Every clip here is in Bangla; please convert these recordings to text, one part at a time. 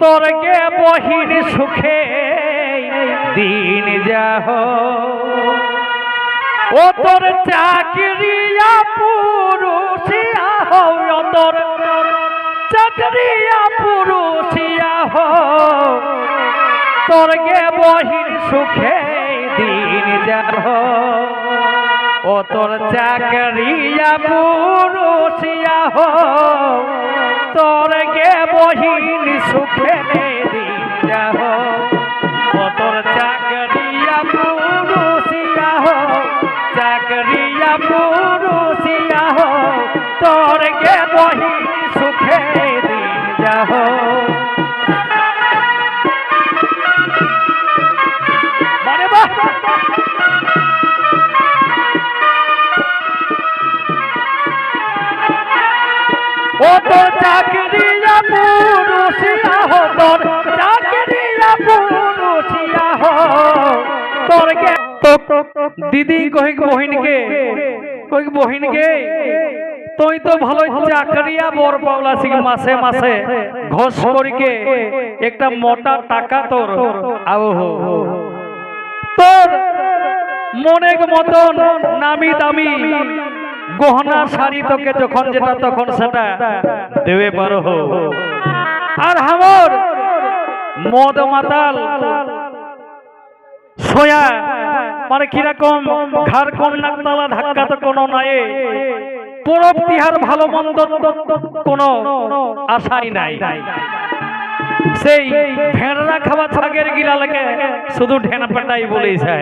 তোর গে বহিন সুখে দিন যাহ। ও তোর চাকরিয়া পুরুষিয়া হও তোর চাকরিয়া পুরুষিয়া হও। তোর গে বহিন সুখে দিন যাহ। ও তোর চাকরিয়া পুরুষিয়া হো। তোর গে বহিন সুখে দিন যাহ দিদি, কহিক বহিনকে কহিক বহিনকে, তুই তো ভালো চাকরিয়া বর পাওলা সিং মাসে মাসে ঘোষ করিকে একটা মোটা টাকা তোর আও তোর মতন নামি দামি গহনা শাড়ি তোকে যখন যেটা তখন সেটা দেবে পারো আর আমার মদ মাতাল সোয়া মানে কীরকম? ঘর কন্যা তালা ধাক্কা তো কোনো নাই। পরব তিহার ভালো মন্দ কোনো আশাই নাই। সেই ভেড়া খাওয়া ছাগের গিলা লাগে শুধু ঢেনা পেটাই বলেছে।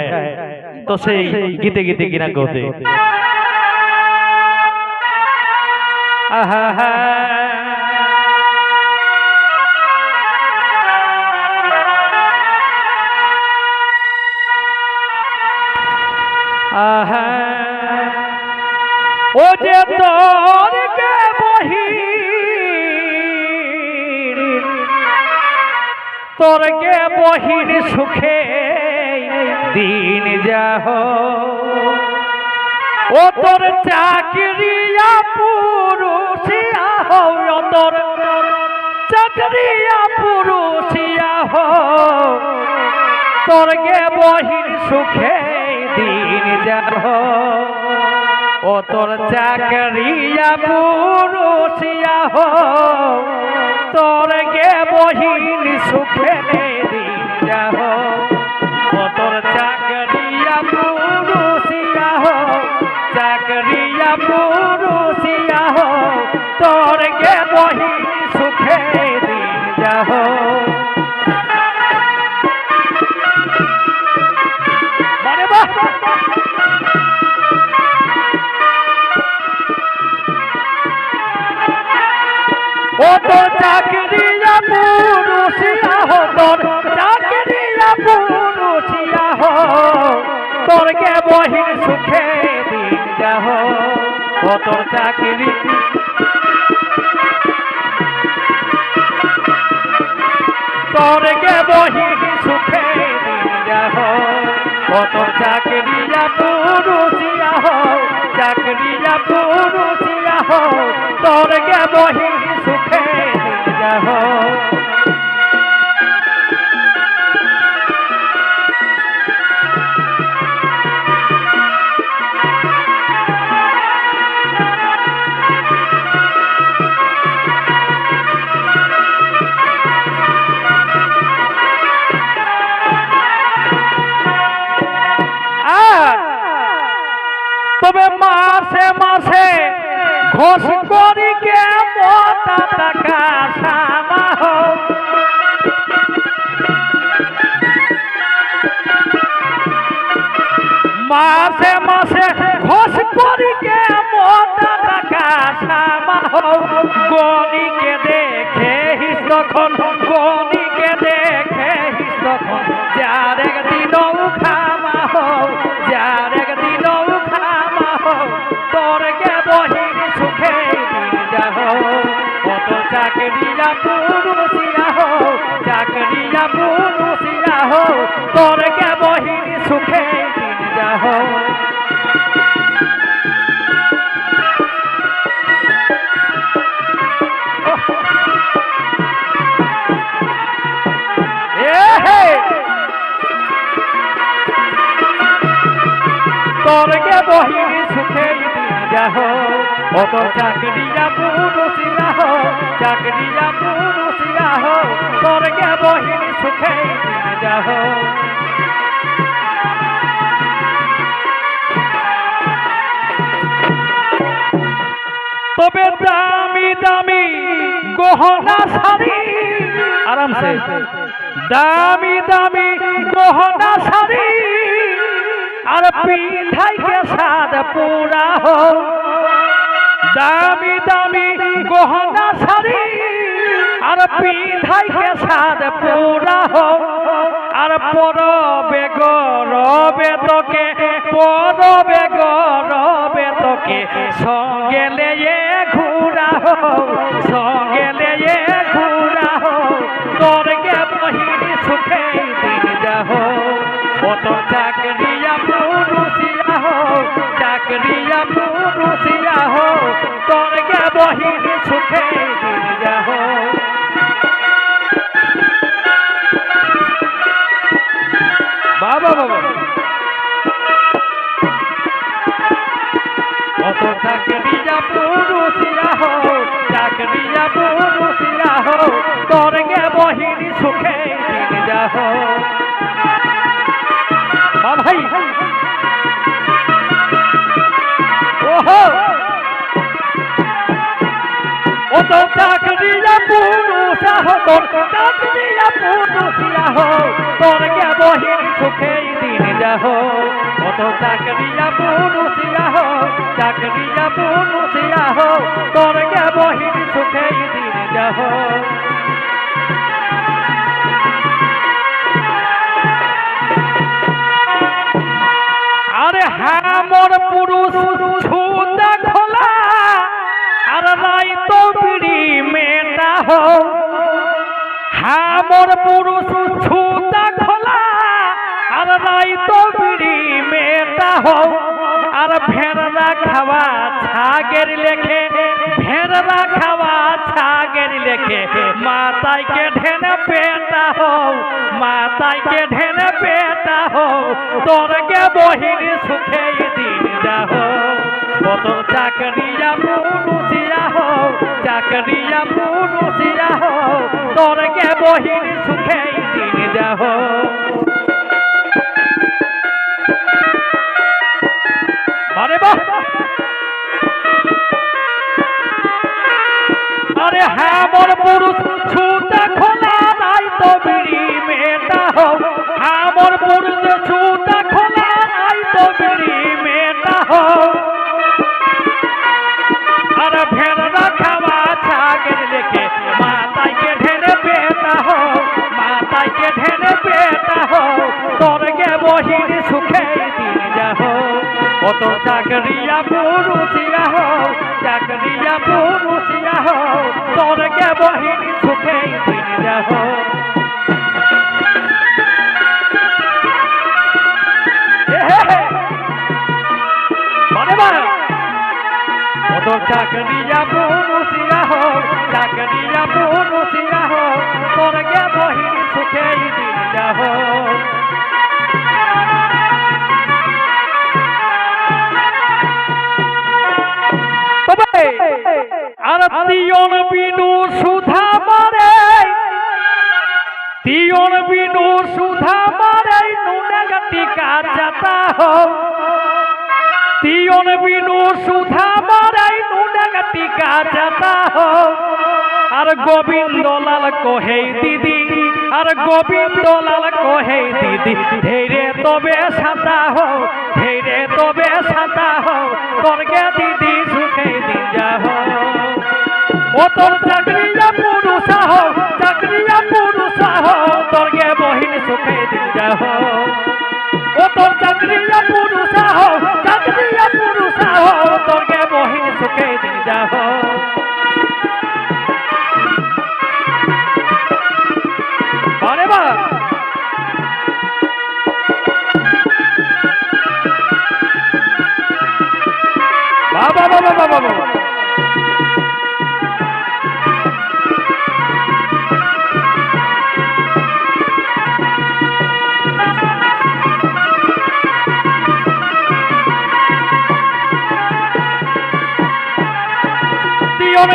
তো সেই গীতে গীতে কিনা গোতে। আহা, হা ও যে তোর কে বহি তোর গে বহিন সুখে দিন যাহ। ও তোর চাকরিয়া পুরুষিয়া হও তোর চাকরিয়া পুরুষিয়া হও তোর গে বহিন সুখে দিন যাব। ও তোর চাকরিয়া পুরুষিয়া হও। তোর গে বহিন সুখে ও তোর চাকরি। তোর গে বহি সুখে দেহ যাহ ঘোষ করি কে মোটা টাকা সামা হো মাসে মাসে ঘোষ করি কে মোটা টাকা সামা হো গনিকে দেখে হিস তখন গনিকে চাকরিয়া পুরুষিয়া হো চাকরিয়া পুরুষিয়া হো তোর কে বহির সুখে যা হো তোরকে বহি সুখে যাহ অত চাকরিয়া বুঝিয়া হয় চাকরিয়া পুরুষিয়া হো স্বর্গে বহিনী সুখে যাহ তবে দামি দামি গহনা শাড়ি। আরামসে। দামি দামি গহনা শাড়ি। আর পিঠাই কে সাদ পুরা হো দামি দামি গহনা শাড়ি। আর পিঠাই কে সাদ পুরা হো আর পরবে গরবে তোকে, পরবে গরবে তোকে। সঙ্গে লেয়ে ঘুরা হো সঙ্গে লেয়ে ঘুরা হো তোরকে বহিনী সুখে দিন যাহ। কত চাকরিয়া পুরুষিয়া হো বহিনী সুখে যাহ বাবা বাবা অত চাকরিয়া চাকরিয়া পুরুষিয়া হো তোরকে বহিনী সুখে দিন যাহ ও তো চাকরিয়া পুরুষিয়া হো চাকরিয়া পুরুষিয়া হো তোরকে বহিনী সুখে দিন যাহ আরে হ্যাঁ মোর পুরুষ পুরুষ খোলা, আর নাই তো বিড়ি মেটা হো আর ভেড়া খাওয়া ছাগের লেখে ভেড়া খাওয়া ছাগের লেখে। মাতাইকে ঢেনে পেটা হো মাতাইকে ঢেনে পেটা হো তোরকে বহিনী সুখে দিন যাহ। কত চাকরিয়া পুরুষিয়া হো চাকরিয়া পুরুষিয়া হো তোরকে বহির সুখে দিন যাহ আরে বাহ। আরে হ্যাঁ বড় পুরুষ কত চাকরিয়া পুরুষিয়া হো চাকরিয়া পুরুষিয়া হো তিয়ন বিনু সুধা মারে নুনে টিকা যাতা হো তিয়ন বিনু সুধা মারে নুনে টিকা যাতা হো আর গোবিন্দ লাল কোহে, দিদি, আর গোবিন্দ লাল কোহে, দিদি ধীরে তবে সাতা হো ধীরে তবে সাতা হো তোরকে দিদি সুখে দিন যাহ। ও তোর চাকরিয়া পুরুষা সুখে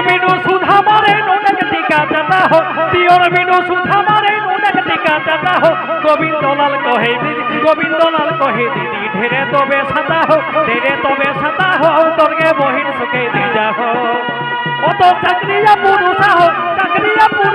বিনু সুধা মারে, নুনক টিকা চাতা হো। পিওর বিনু সুধা মারে, নুনক টিকা চাতা হো। গোবিন্দলাল কহে দিদি, গোবিন্দলাল কহে দিদি, ঢেরে তবে সাতা হো, ঢেরে তবে সাতা হো তোরগে বহির সুখে দি যা হো। ও তো চাকরিয়া পুরুষা হো, চাকরিয়া পুরুষা